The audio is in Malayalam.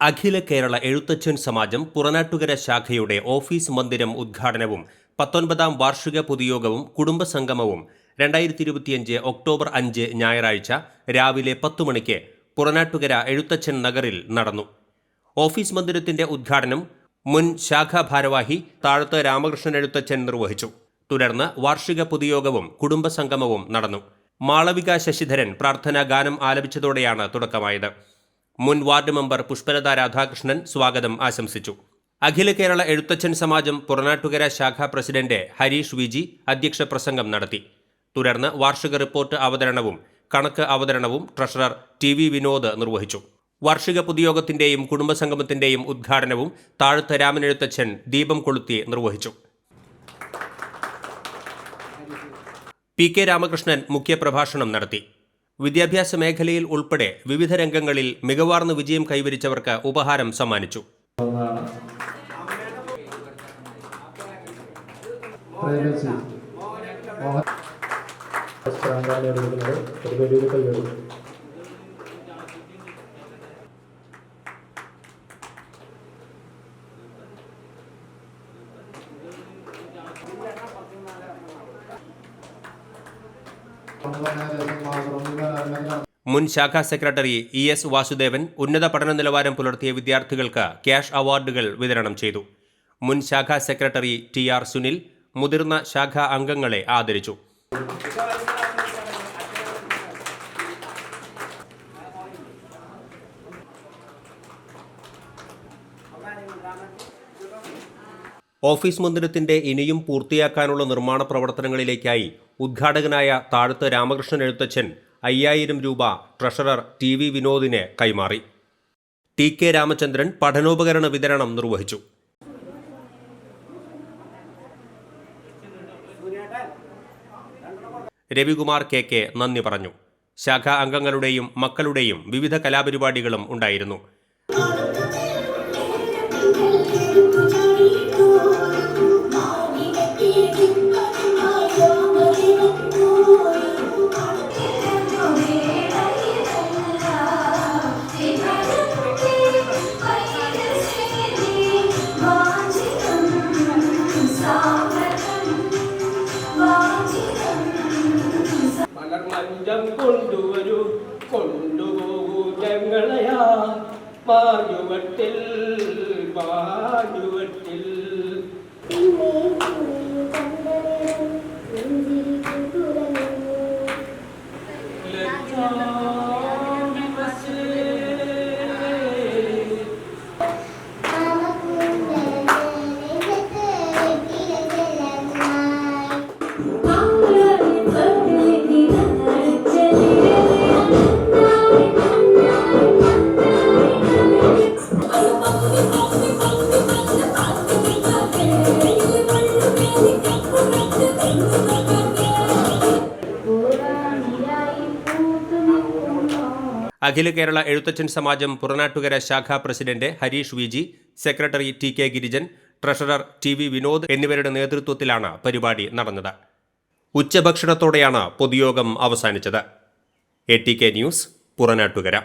അഖില കേരള എഴുത്തച്ഛൻ സമാജം പുറനാട്ടുകര ശാഖയുടെ ഓഫീസ് മന്ദിരം ഉദ്ഘാടനവും പത്തൊൻപതാം വാർഷിക പൊതുയോഗവും കുടുംബസംഗമവും രണ്ടായിരത്തി ഇരുപത്തിയഞ്ച് ഒക്ടോബർ അഞ്ച് ഞായറാഴ്ച രാവിലെ പത്തു മണിക്ക് പുറനാട്ടുകര എഴുത്തച്ഛൻ നഗറിൽ നടന്നു. ഓഫീസ് മന്ദിരത്തിന്റെ ഉദ്ഘാടനം മുൻ ശാഖാ ഭാരവാഹി താഴത്ത് രാമകൃഷ്ണൻ എഴുത്തച്ഛൻ നിർവഹിച്ചു. തുടർന്ന് വാർഷിക പൊതുയോഗവും കുടുംബസംഗമവും നടന്നു. മാളവിക ശശിധരൻ പ്രാർത്ഥനാ ഗാനം ആലപിച്ചതോടെയാണ് തുടക്കമായത്. മുൻ വാർഡ് മെമ്പർ പുഷ്പലത രാധാകൃഷ്ണൻ സ്വാഗതം ആശംസിച്ചു. അഖില കേരള എഴുത്തച്ഛൻ സമാജം പുറനാട്ടുകര ശാഖാ പ്രസിഡന്റ് ഹരീഷ് വിജി അധ്യക്ഷ പ്രസംഗം നടത്തി. തുടർന്ന് വാർഷിക റിപ്പോർട്ട് അവതരണവും കണക്ക് അവതരണവും ട്രഷറർ ടി വി വിനോദ് നിർവഹിച്ചു. വാർഷിക പൊതുയോഗത്തിന്റെയും കുടുംബസംഗമത്തിന്റെയും ഉദ്ഘാടനവും താഴത്ത് രാമനെഴുത്തച്ഛൻ ദീപം കൊളുത്തി നിർവഹിച്ചു. പി കെ രാമകൃഷ്ണൻ മുഖ്യപ്രഭാഷണം നടത്തി. വിദ്യാഭ്യാസ മേഖലയിൽ ഉൾപ്പെടെ വിവിധ രംഗങ്ങളിൽ മികവാർന്ന വിജയം കൈവരിച്ചവർക്ക് ഉപഹാരം സമ്മാനിച്ചു. ഒരു മുൻ ശാഖാ സെക്രട്ടറി ഇ എസ് വാസുദേവൻ ഉന്നത പഠന നിലവാരം പുലർത്തിയ വിദ്യാർത്ഥികൾക്ക് ക്യാഷ് അവാർഡുകൾ വിതരണം ചെയ്തു. മുൻ ശാഖാ സെക്രട്ടറി ടി ആർ സുനിൽ മുതിർന്ന ശാഖാ അംഗങ്ങളെ ആദരിച്ചു. ഓഫീസ് മന്ദിരത്തിന്റെ ഇനിയും പൂർത്തിയാക്കാനുള്ള നിർമ്മാണ പ്രവർത്തനങ്ങളിലേക്കായി ഉദ്ഘാടകനായ താഴത്ത് രാമകൃഷ്ണൻ എഴുത്തച്ഛൻ അയ്യായിരം രൂപ ട്രഷറർ ടി വി വിനോദിന് കൈമാറി. ടി കെ രാമചന്ദ്രൻ പഠനോപകരണ വിതരണം നിർവഹിച്ചു. രവികുമാർ കെ കെ നന്ദി പറഞ്ഞു. ശാഖാ അംഗങ്ങളുടെയും മക്കളുടെയും വിവിധ കലാപരിപാടികളും ഉണ്ടായിരുന്നു. മലർമഞ്ചം കൊണ്ടുവരൂ കൊണ്ടുപോകൂ ഞങ്ങളയാ മായുവട്ടിൽ മായുവട്ടിൽ ലജ്ജാ. അഖില കേരള എഴുത്തച്ഛൻ സമാജം പുറനാട്ടുകര ശാഖാ president Harish Viji secretary T K Girijan treasurer T V Vinod എന്നിവരുടെ നേതൃത്വത്തിലാണ് പരിപാടി നടന്നത്. ഉച്ചഭക്ഷണത്തോടെയാണ് പൊതുയോഗം അവസാനിച്ചത്. A T K news Puranattukara.